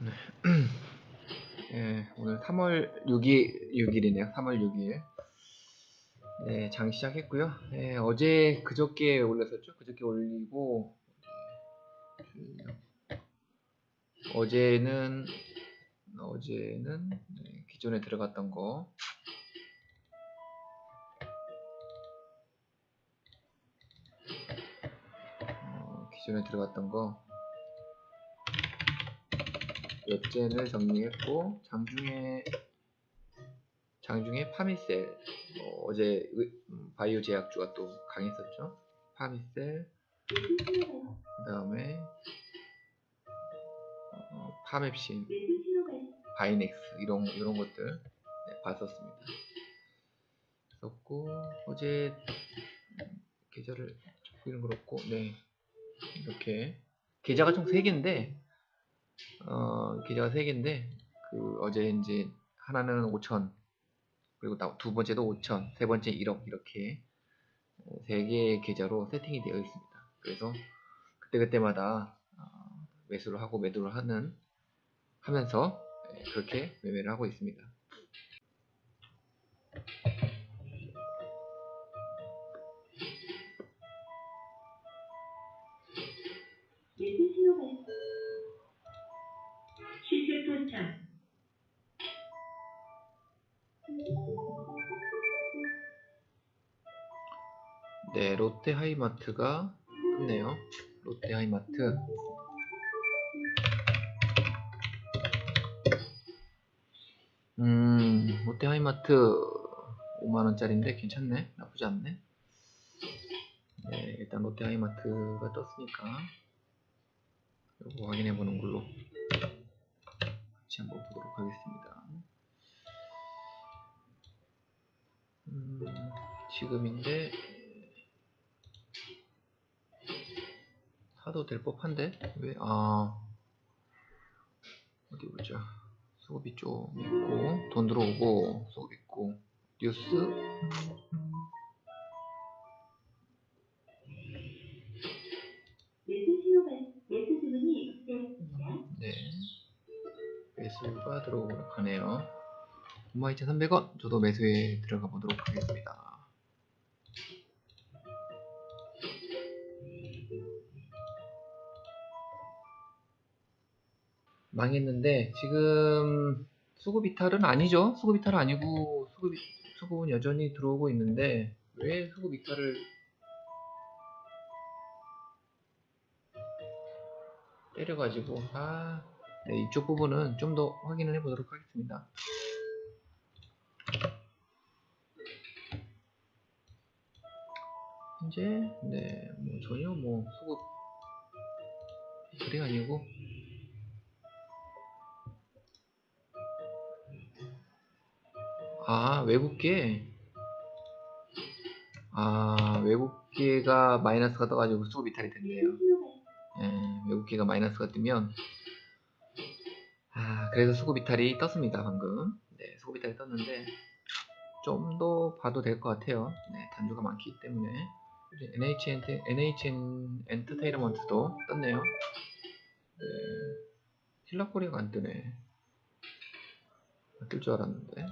네, 오늘 3월 6일, 6일이네요. 3월 6일. 네, 장 시작했고요. 네, 어제 그저께 올렸었죠. 그저께 올리고 어제는 어제는 네, 기존에 들어갔던 거 어, 기존에 들어갔던 거 웹젠을 정리했고 장중에 장중에 파미셀 어, 제 바이오 제약주가 또 강했었죠? 파미셀 그 다음에 어, 파맵신 바이넥스 이런 이런 것들 네, 봤었습니다. 썼고 어제 계좌를 보기는 그렇고 네. 이렇게 계좌가 총 3개인데 어, 계좌가 3개인데 그 어제 이제 하나는 5천 그리고 두 번째도 5천 세 번째 1억 이렇게 세 개의 계좌로 세팅이 되어 있습니다. 그래서 그때그때마다 어, 매수를 하고 매도를 하는 하면서 예, 그렇게 매매를 하고 있습니다. 네, 롯데 하이마트가 떴네요. 롯데 하이마트. 음, 롯데 하이마트 5만원짜리인데 괜찮네. 나쁘지 않네. 네, 일단 롯데 하이마트가 떴으니까 이거 확인해 보는 걸로 같이 한번 보도록 하겠습니다. 음, 지금인데 사도 될 법한데? 왜? 아. 어디 보자. 수급이 좀 있고 돈 들어오고 수급 있고. 뉴스. 네. 매수가 들어가네요. 52,300원. 저도 매수에 들어가 보도록 하겠습니다 망했는데 지금 수급 이탈은 아니죠. 수급 이탈은 아니고 수급 수급은 여전히 들어오고 있는데 왜 수급 이탈을 때려가지고 아 네, 이쪽 부분은 좀 더 확인을 해보도록 하겠습니다. 현재 네뭐 전혀 뭐 수급 이탈이 아니고 아, 외국계. 아, 외국계가 마이너스가 떠가지고 수급 이탈이 됐네요. 예, 외국계가 마이너스가 뜨면, 아, 그래서 수급 이탈이 떴습니다, 방금. 네, 수급 이탈이 떴는데, 좀 더 봐도 될 것 같아요. 네, 단주가 많기 때문에. NHN, NHN 엔터테인먼트도 떴네요. 네, 힐라코리아가 안 뜨네. 뜰줄 알았는데.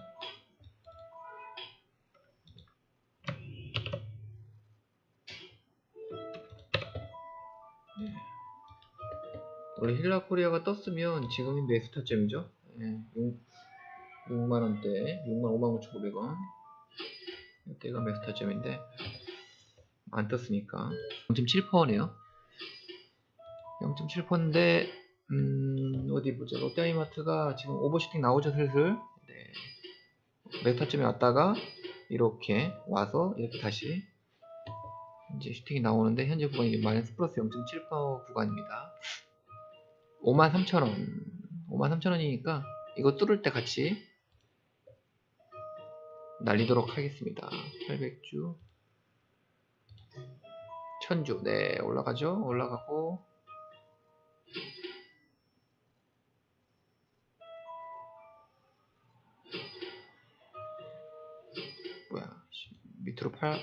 힐라 코리아가 떴으면 지금이 매수 타점이죠. 예, 6, 6만원대, 6만 5만 9,900원. 이때가 매수 타점인데, 안 떴으니까. 0.7%네요. 0.7%인데, 음, 어디 보자. 롯데아이마트가 지금 오버슈팅 나오죠, 슬슬. 네. 매수 타점이 왔다가, 이렇게 와서, 이렇게 다시 이제 슈팅이 나오는데 현재 구간이 마이너스 플러스 0.7% 구간입니다. 53,000원. 53,000원이니까 이거 뚫을 때 같이 날리도록 하겠습니다. 800주. 1000주. 네 올라가죠? 올라가고. 뭐야 밑으로 팔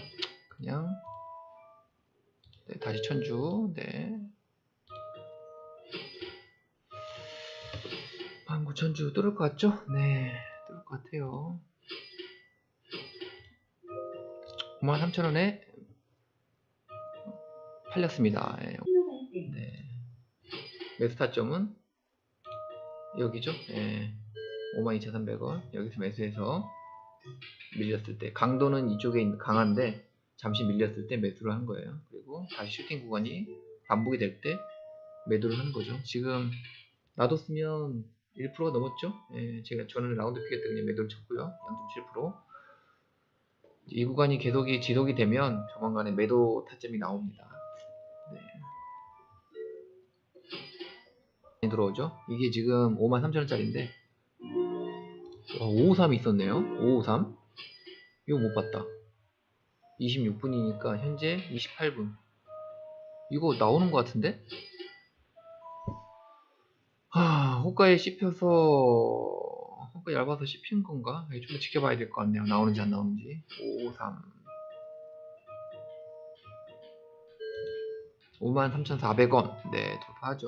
그냥. 네, 다시 천주. 네. 5천주 뚫을 것 같죠? 네, 뚫을 것 같아요. 53,000원에 팔렸습니다. 예. 네. 매수 타점은 여기죠. 예. 52,300원. 여기서 매수해서 밀렸을 때 강도는 이쪽에 강한데 잠시 밀렸을 때 매수를 한 거예요. 그리고 다시 슈팅 구간이 반복이 될 때 매도를 하는 거죠. 지금 놔뒀으면 1%가 넘었죠. 예, 제가 저는 라운드 피게 때 그냥 매도를 쳤고요. 0.7%. 이 구간이 계속이 지속이 되면 조만간에 매도 타점이 나옵니다. 네. 들어오죠? 이게 지금 53,000원짜리인데 553이 있었네요 553 이거 못 봤다 26분이니까 현재 28분 이거 나오는 것 같은데? 하, 호가에 씹혀서 호가 얇아서 씹힌 건가? 좀더 지켜봐야 될 것 같네요 나오는지 안 나오는지 553 53,400원 네 돌파하죠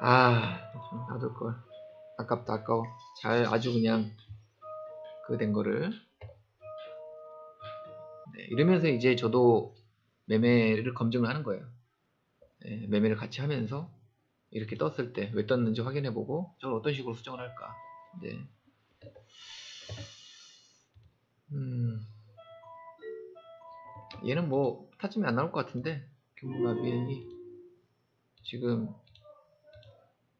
아, 좀 놔둘 걸. 아깝다, 아까워. 잘, 아주 그냥, 그 된 거를. 네, 이러면서 이제 저도 매매를 검증을 하는 거예요. 네, 매매를 같이 하면서, 이렇게 떴을 때 왜 떴는지 확인해보고, 저걸 어떤 식으로 수정을 할까. 네. 음. 얘는 뭐, 타점이 안 나올 것 같은데, 규모나비엔이 지금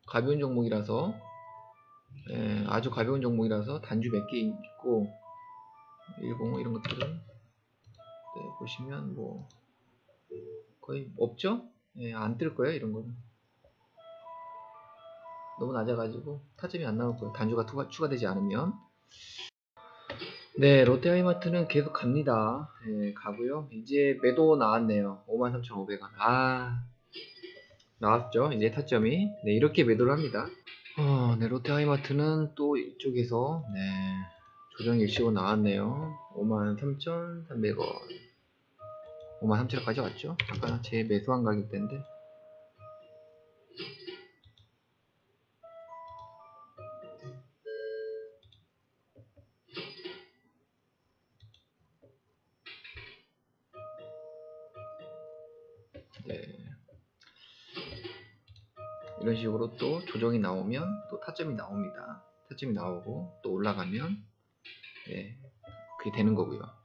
가벼운 종목이라서 예, 아주 가벼운 종목이라서 단주 몇 개 있고 10 이런 것들은 네, 보시면 뭐 거의 없죠? 예, 안 뜰 거예요 이런 거는. 너무 낮아가지고 타점이 안 나올 거예요. 단주가 투가, 추가되지 않으면. 네 롯데하이마트는 계속 갑니다. 예, 가고요. 이제 매도 나왔네요. 53,500원. 아 나왔죠? 이제 타점이. 네 이렇게 매도를 합니다. 어, 네 롯데하이마트는 또 이쪽에서 네 조정 일시고 나왔네요. 53,300원 53,000원까지 왔죠 잠깐 제 매수한 가격대인데 네 이런 식으로 또 조정이 나오면 또 타점이 나옵니다. 타점이 나오고 또 올라가면 네, 그게 되는 거고요.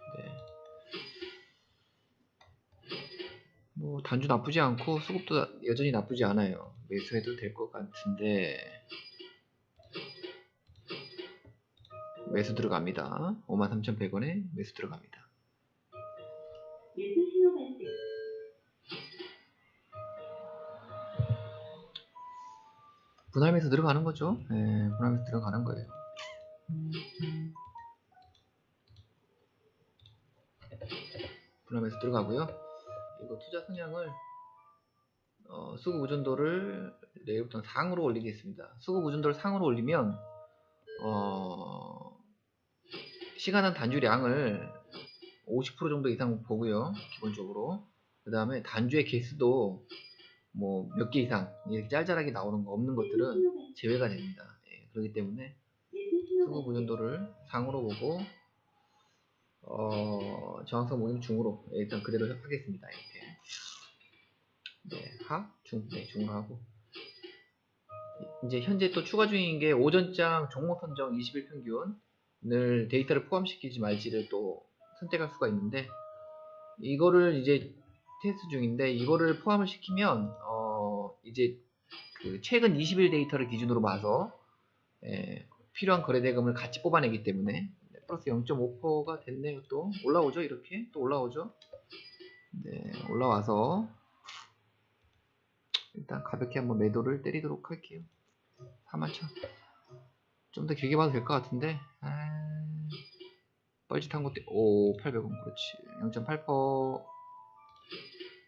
단주 나쁘지 않고 수급도 여전히 나쁘지 않아요. 매수해도 될 것 같은데 매수 들어갑니다. 53,100원에 매수 들어갑니다. 분할매수 들어가는 거죠. 네, 분할매수 들어가는 거예요. 분할매수 들어가고요. 이거 투자 성향을 어, 수급 의존도를 내일부터 상으로 올리겠습니다. 수급 의존도를 상으로 올리면 어, 시간은 단주량을 50% 정도 이상 보고요. 기본적으로. 그 다음에 단주의 개수도 뭐 몇 개 이상 이렇게 짤짤하게 나오는 거 없는 것들은. 제외가 됩니다. 예, 그렇기 때문에 수급. 의존도를 상으로 보고 어, 저항성 모임 중으로 예, 일단 그대로 하겠습니다. 이렇게 네, 하, 중, 네, 중으로 하고 이제 현재 또 추가 중인 게 오전장 종목 선정 20일 평균을 데이터를 포함시키지 말지를 또 선택할 수가 있는데 이거를 이제 테스트 중인데 이거를 포함을 시키면 어 이제 그 최근 20일 데이터를 기준으로 봐서 예, 필요한 거래 대금을 같이 뽑아내기 때문에 플러스 0.5%가 됐네요. 또 올라오죠? 이렇게 또 올라오죠? 네 올라와서 일단 가볍게 한번 매도를 때리도록 할게요. 41,000좀더 길게 봐도 될 것 같은데. 아, 뻘짓한 것도 오 800원. 그렇지. 0.8%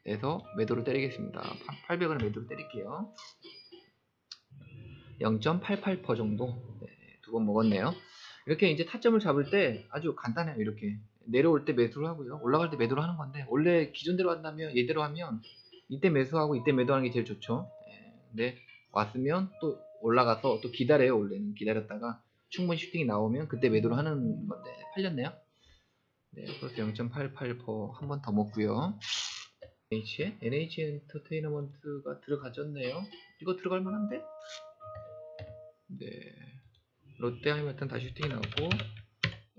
에서 매도를 때리겠습니다. 800원에 매도를 때릴게요. 0.88% 정도. 네, 두 번 먹었네요 이렇게 이제 타점을 잡을 때 아주 간단해요 이렇게 내려올 때 매수를 하고요 올라갈 때 매도를 하는 건데 원래 기존대로 한다면 얘대로 하면 이때 매수하고 이때 매도하는 게 제일 좋죠. 예, 근데 왔으면 또 올라가서 또 기다려요. 원래는 기다렸다가 충분히 슈팅이 나오면 그때 매도를 하는 건데 팔렸네요. 네, 그래서 0.88%한 번 더 먹고요. NH NH 엔터테인먼트가 들어가졌네요. 이거 들어갈 만한데? 네. 롯데 하이마튼 다시 슈팅이 나오고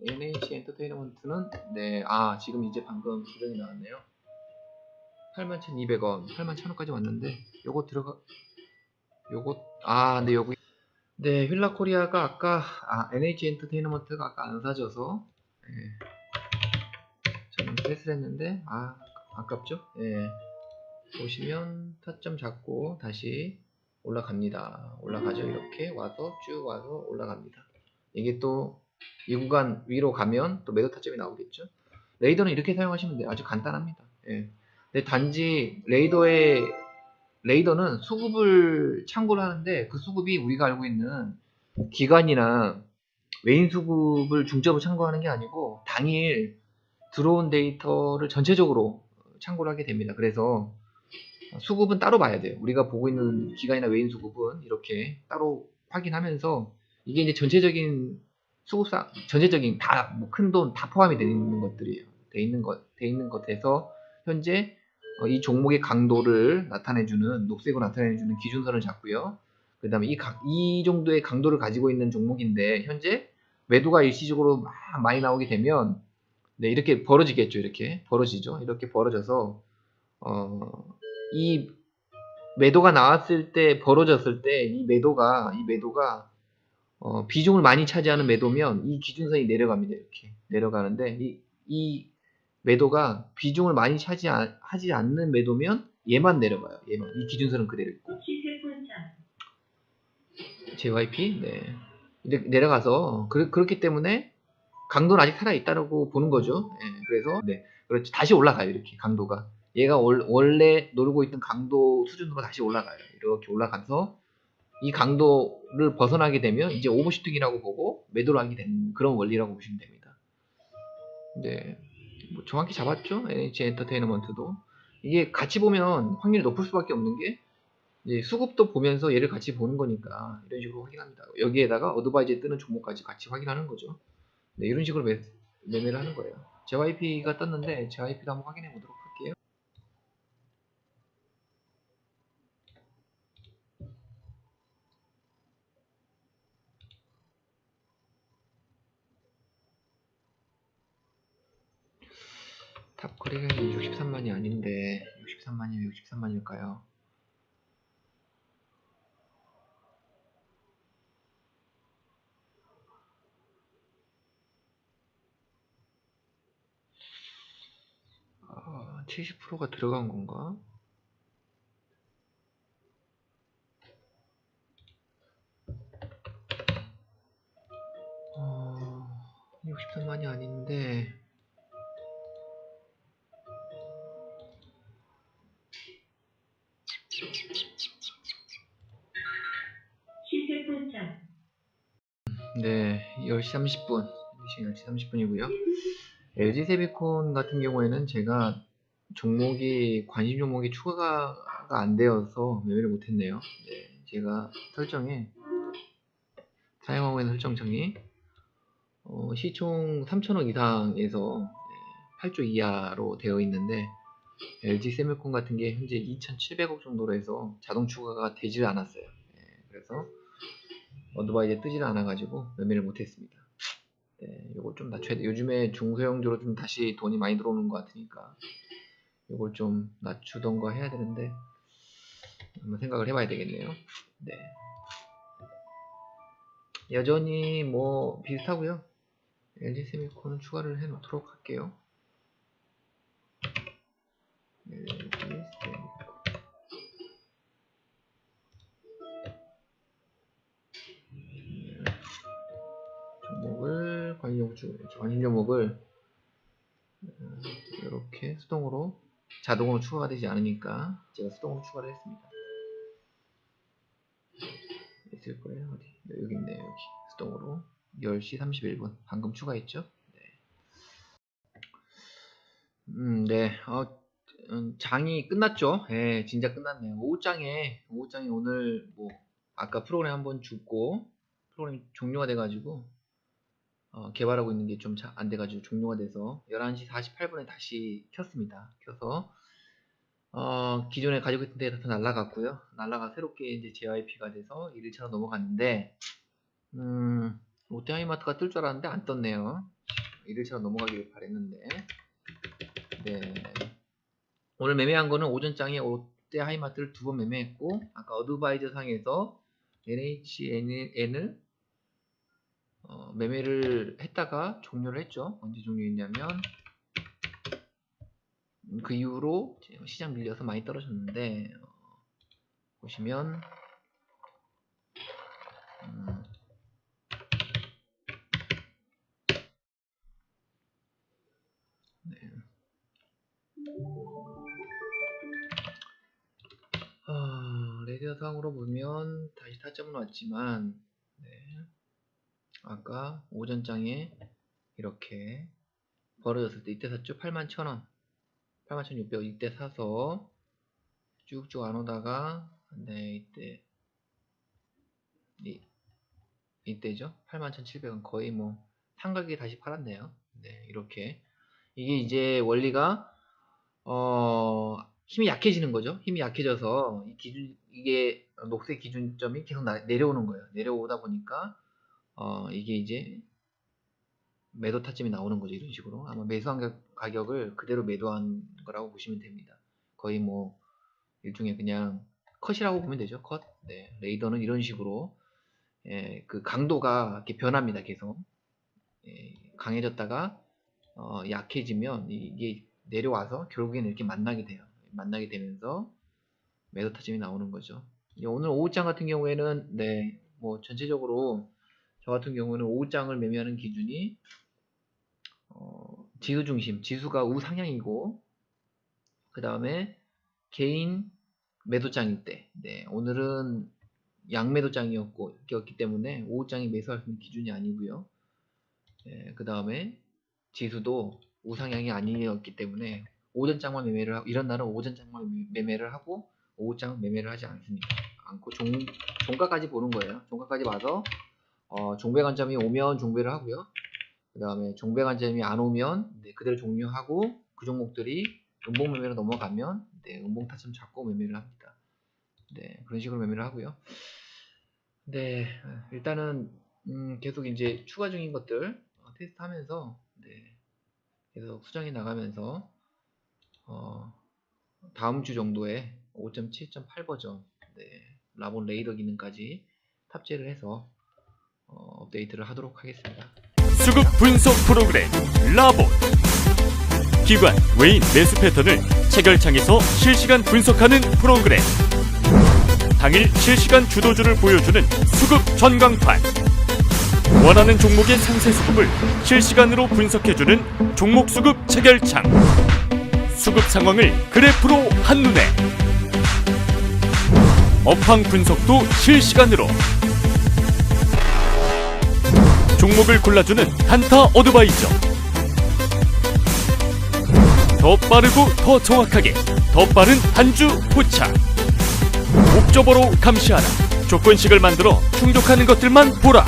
NH 엔터테인먼트는 네, 아 지금 이제 방금 수정이 나왔네요. 81,200원, 81,000원까지 왔는데 요거 들어가 요거 아 근데 여기 네 휠라 코리아가 아까 아 NH 엔터테인먼트가 아까 안 사줘서 예, 저는 패스를 했는데 아 아깝죠? 예. 보시면 타점 잡고 다시 올라갑니다. 올라가죠. 이렇게 와서 쭉 와서 올라갑니다. 이게 또 이 구간 위로 가면 또 매도 타점이 나오겠죠. 레이더는 이렇게 사용하시면 돼요. 아주 간단합니다. 예. 근데 단지 레이더의 레이더는 수급을 참고를 하는데 그 수급이 우리가 알고 있는 기간이나 메인 수급을 중점으로 참고하는 게 아니고 당일 들어온 데이터를 전체적으로 참고를 하게 됩니다. 그래서 수급은 따로 봐야 돼요. 우리가 보고 있는 기간이나 메인 수급은 이렇게 따로 확인하면서 이게 이제 전체적인 수급상 전체적인 다 뭐 큰 돈 다 포함이 되어 있는 것들이에요. 돼 있는 것, 돼 있는 것에서 현재 어, 이 종목의 강도를 나타내주는 녹색으로 나타내주는 기준선을 잡고요. 그 다음에 이, 각- 이 정도의 강도를 가지고 있는 종목인데 현재 매도가 일시적으로 막 많이 나오게 되면 네, 이렇게 벌어지겠죠. 이렇게 벌어지죠. 이렇게 벌어져서 어, 이 매도가 나왔을 때 벌어졌을 때 이 매도가 이 매도가 어, 비중을 많이 차지하는 매도면 이 기준선이 내려갑니다. 이렇게 내려가는데 이, 이 매도가 비중을 많이 차지하지 않는 매도면 얘만 내려가요. 얘만 이 기준선은 그대로 있고. JYP 네 이렇게 내려가서 그, 그렇기 때문에 강도는 아직 살아 있다라고 보는 거죠. 예, 그래서 네 그렇지 다시 올라가요 이렇게 강도가 얘가 월, 원래 놀고 있던 강도 수준으로 다시 올라가요. 이렇게 올라가서 이 강도를 벗어나게 되면 이제 오버슈팅이라고 보고 매도를 하게 되는 그런 원리라고 보시면 됩니다. 네, 뭐 정확히 잡았죠. NH 엔터테인먼트도 이게 같이 보면 확률이 높을 수밖에 없는 게 수급도 보면서 얘를 같이 보는 거니까 이런 식으로 확인합니다. 여기에다가 어드바이즈에 뜨는 종목까지 같이 확인하는 거죠. 네, 이런 식으로 매, 매매를 하는 거예요. JYP가 떴는데 JYP도 한번 확인해 보도록 할게요. 탑 거래가 63만이 아닌데 63만이 왜 63만일까요? 아, 70%가 들어간 건가? 10시 30분. 지금 10시 30분이고요. LG 세비콘 같은 경우에는 제가 종목이 관심 종목이 추가가 안 되어서 매매를 못했네요. 네, 제가 설정에 사용하고 있는 설정창이 어, 시총 3천억 이상에서 8조 이하로 되어 있는데 LG 세미콘 같은 게 현재 2,700억 정도로 해서 자동 추가가 되질 않았어요. 네, 그래서 어드바이즈에 뜨질 않아가지고 매매를 못했습니다. 네, 요걸 좀 낮춰야 돼. 요즘에 중소형주로 좀 다시 돈이 많이 들어오는 것 같으니까 요걸 좀 낮추던가 해야 되는데 한번 생각을 해봐야 되겠네요. 네. 여전히 뭐 비슷하고요. LG 세미콘은 추가를 해놓도록 할게요. LG 세미콘. 관심 관심 종목을 이렇게 수동으로 자동으로 추가가 되지 않으니까 제가 수동으로 추가를 했습니다. 있을 거예요 어디 네, 여기 있네요 여기 수동으로 10시 31분 방금 추가했죠? 네. 음, 네. 어, 음, 장이 끝났죠. 예, 진짜 끝났네요. 오후장에 오후장에 오늘 뭐 아까 프로그램 한번 죽고 프로그램 종료가 돼가지고 어, 개발하고 있는 게 좀 안 돼가지고 종료가 돼서 11시 48분에 다시 켰습니다. 켜서 어, 기존에 가지고 있던 데이터 다 날라갔고요. 날라가 새롭게 이제 JYP가 돼서 1일차로 넘어갔는데 음, 롯데하이마트가 뜰 줄 알았는데 안 떴네요. 1일차로 넘어가기를 바랬는데 네. 오늘 매매한 거는 오전장에 롯데 하이마트를 두 번 매매했고 아까 어드바이저 상에서 NHN을 어, 매매를 했다가 종료를 했죠. 언제 종료했냐면 음, 그 이후로 시장 밀려서 많이 떨어졌는데 어, 보시면 음, 네. 아, 레디어상으로 보면 다시 타점은 왔지만 네. 아까 오전장에 이렇게 벌어졌을 때 이때 샀죠? 81,000원 81,600원 이때 사서 쭉쭉 안 오다가 네 이때 이, 이때죠? 81,700원 거의 뭐 상각이 다시 팔았네요 네 이렇게 이게 이제 원리가 어 힘이 약해지는 거죠. 힘이 약해져서 이 기준 이게 녹색 기준점이 계속 나- 내려오는 거예요. 내려오다 보니까 어 이게 이제 매도 타점이 나오는 거죠. 이런 식으로 아마 매수한 가- 가격을 그대로 매도한 거라고 보시면 됩니다. 거의 뭐 일종의 그냥 컷이라고 보면 되죠. 컷. 네, 레이더는 이런 식으로 예, 그 강도가 이렇게 변합니다. 계속 예, 강해졌다가 어, 약해지면 이게 내려와서 결국에는 이렇게 만나게 돼요. 만나게 되면서 매도 타점이 나오는 거죠. 오늘 오후장 같은 경우에는 네, 뭐 전체적으로 저 같은 경우는 오후장을 매매하는 기준이 어, 지수 중심, 지수가 우상향이고 그 다음에 개인 매도장일 때, 네, 오늘은 양매도장이었고 였기 때문에 오후장이 매수할 수 있는 기준이 아니고요. 네, 그 다음에 지수도 우상향이 아니었기 때문에 오전장만 매매를 하고 이런 날은 오전장만 매매를 하고 오후장은 매매를 하지 않습니다. 않고 종, 종가까지 보는 거예요. 종가까지 봐서 어, 종배 관점이 오면 종배를 하고요. 그 다음에 종배 관점이 안 오면 네, 그대로 종료하고 그 종목들이 음봉 매매로 넘어가면 네, 음봉 타점 잡고 매매를 합니다. 네, 그런 식으로 매매를 하고요. 네, 일단은 음, 계속 이제 추가 중인 것들 어, 테스트하면서 네, 계속 수정해 나가면서 어, 다음 주 정도에 5.7.8 버전 네, 라본 레이더 기능까지 탑재를 해서 어, 업데이트를 하도록 하겠습니다. 수급 분석 프로그램 라봇. 기관 외인 매수 패턴을 체결창에서 실시간 분석하는 프로그램. 당일 실시간 주도주를 보여주는 수급 전광판. 원하는 종목의 상세 수급을 실시간으로 분석해주는 종목 수급 체결창. 수급 상황을 그래프로 한눈에. 업황 분석도 실시간으로 종목을 골라주는 한타 어드바이저 더 빠르고 더 정확하게 더 빠른 단주 포착 옵저버로 감시하라. 조건식을 만들어 충족하는 것들만 보라.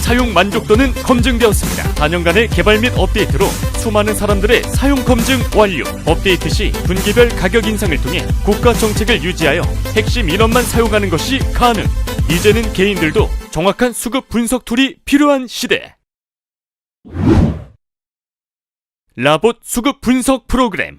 사용 만족도는 검증되었습니다. 4년간의 개발 및 업데이트로 수많은 사람들의 사용 검증 완료. 업데이트 시 분기별 가격 인상을 통해 국가 정책을 유지하여 핵심 인원만 사용하는 것이 가능. 이제는 개인들도 정확한 수급 분석 툴이 필요한 시대. 라봇 수급 분석 프로그램